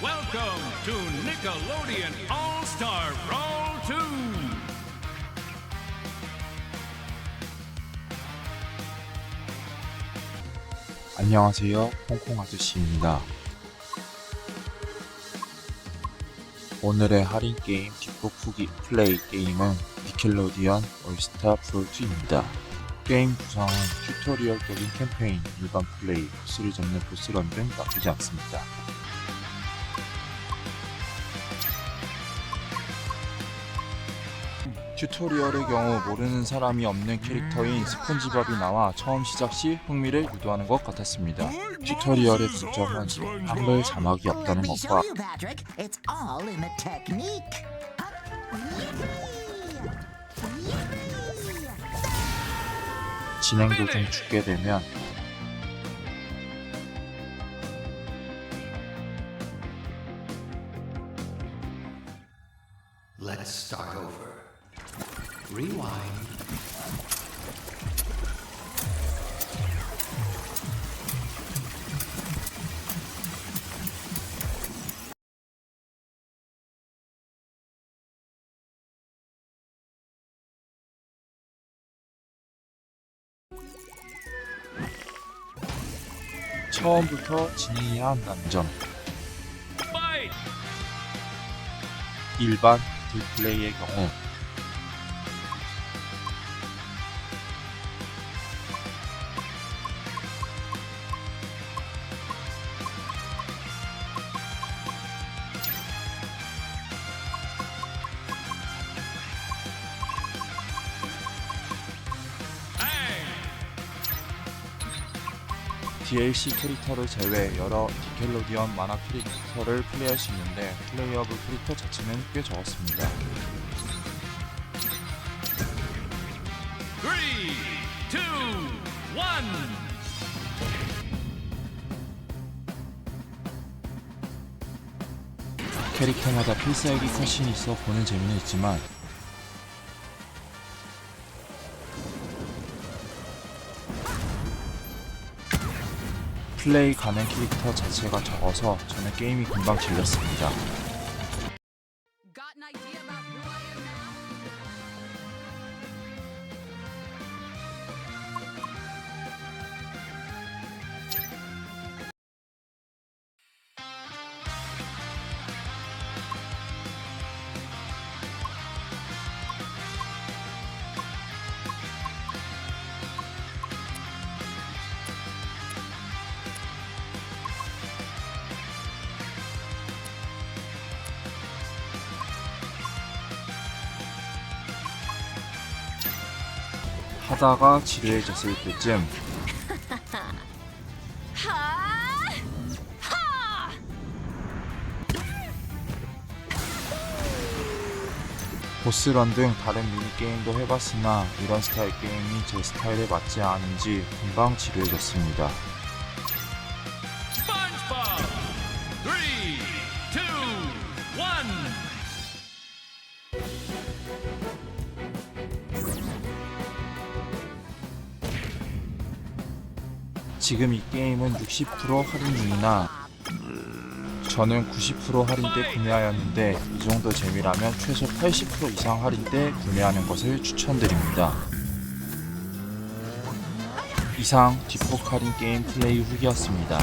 Welcome to Nickelodeon All Star Roll 2. 안녕하세요. 홍콩 아저씨입니다. 오늘의 할인 게임 뒷북 후기 플레이 게임은 니켈로디언 올스타 프로2입니다. 게임 구성은 튜토리얼적인 캠페인, 일반 플레이, 보스를 잡는 보스런 등 나쁘지 않습니다. 튜토리얼의 경우 모르는 사람이 없는 캐릭터인 스폰지밥이 나와 처음 시작 시 흥미를 유도하는 것 같았습니다. 튜토리얼의 장점은 한글 자막이 없다는 것과 show you, Patrick. It's all in the technique. 진행 도중 죽게 되면 Let's start over. Rewind. 처음부터 진행해야 한다는 점 Fight! 일반 딜플레이의 경우 DLC 캐릭터를 제외 여러 디켈로디언 만화 캐릭터를 플레이할 수 있는데 플레이어블 캐릭터 자체는 꽤 적었습니다. Three, two, one. 캐릭터마다 필살기 컷신이 있어 보는 재미는 있지만 플레이 가능 캐릭터 자체가 적어서 저는 게임이 금방 질렸습니다. 하다가 지루해졌을 때쯤 보스런 등 다른 미니게임도 해봤으나 이런 스타일 게임이 제 스타일에 맞지 않은지 금방 지루해졌습니다. 지금 이 게임은 60% 할인 중이나 저는 90% 할인 때 구매하였는데 이 정도 재미라면 최소 80% 이상 할인 때 구매하는 것을 추천드립니다. 이상 뒷폭 할인 게임 플레이 후기였습니다.